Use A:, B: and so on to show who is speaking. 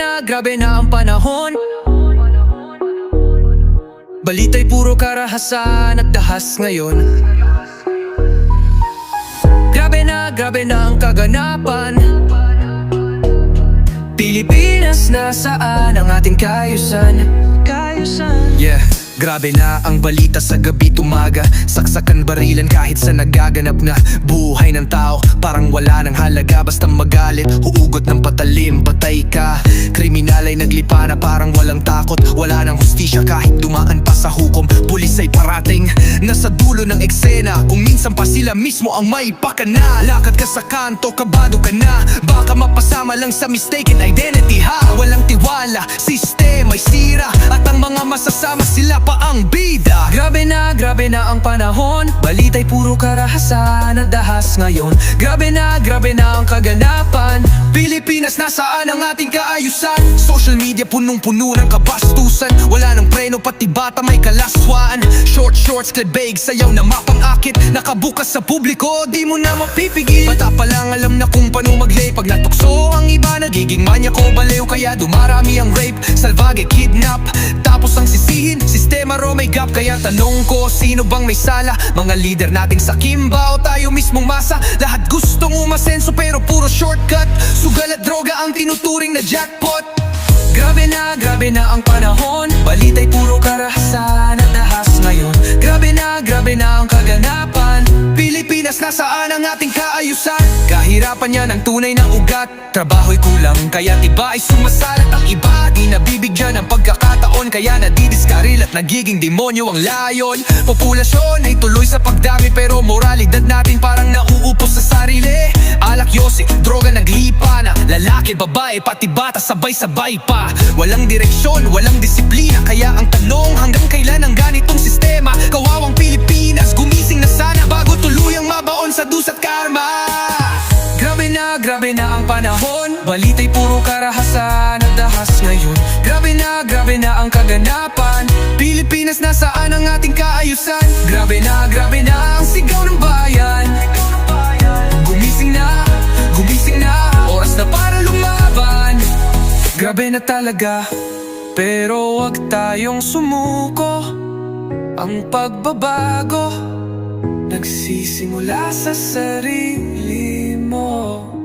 A: na, grabe na ang panahon. Balita'y puro karahasan at dahas ngayon. Grabe na, grabe na ang kaganapan. Pilipinas, nasaan ang ating kayusan? Kayusan. Yeah Grabe na ang balita sa gabi tumaga. Saksakan barilan kahit sa nagaganap na Buhay ng tao. Parang wala ng halaga Basta magalit, huugot ng patalim, patay ka. Kriminal ay naglipa na parang walang takot. Wala ng hustisya kahit dumaan pa sa hukom. Pulis ay parating, nasa dulo ng eksena. Kung minsan pa sila mismo ang may pakana. Lakad ka sa kanto, kabado ka na. Baka mapasama lang sa mistaken identity ha? Walang tiwala, sistema'y sira. At ang mga masasama sila pa ang bida. Grabe na, grabe na ang panahon. Balita'y puro karahasan at dahas ngayon. Grabe na, grabe na ang kaganapan Pilipinas, nasaan ang ating kaayusan? Social media punong-puno ng kabastusan. Wala nang preno, pati bata may kalaswaan. Short shorts, klebeg, sayaw na mapang-akit. Nakabukas sa publiko, di mo na mapipigil. Bata pa lang alam na kung paano mag-lay Pag natukso ang iba, nagiging manya ko baliw Kaya dumarami ang rape, salvage, kidnap. Tapos sistema ro may gap Kaya tanong ko, sino bang may sala? Mga leader nating sa Kimba o tayo mismong masa? Lahat gustong umasenso pero puro shortcut. Sugal at droga ang tinuturing na jackpot. Grabe na, grabe na ang panahon. Balita'y puro karahasan at dahas ngayon. Grabe na, grabe na ang kaganapan. Pilipinas, nasaan ang ating kaayusan? Kahirapan yan ang tunay na ugat. Trabaho'y kulang, kaya iba ay sumasalat Ang iba di pagkakataon Kaya nadidiskaril at nagiging demonyo ang layon. Populasyon ay tuloy sa pagdami Pero moralidad natin parang nauupos sa sarili. Alak yosi, droga naglipa na. Lalaki, babae, pati bata sabay-sabay pa. Walang direksyon, walang disiplina. Kaya ang tanong hanggang kailan ang ganitong sistema? Kawawang Pilipinas, gumising na sana Bago tuluyang mabaon sa dus at karma. Grabe na, grabe na ang panahon. Balita'y puro karahasan kaganapan. Pilipinas, nasaan ang ating kaayusan? Grabe na, grabe na ang sigaw ng bayan. Gumising na, gumising na Oras na para lumaban. Grabe na talaga Pero wag tayong sumuko. Ang pagbabago Nagsisimula sa sarili mo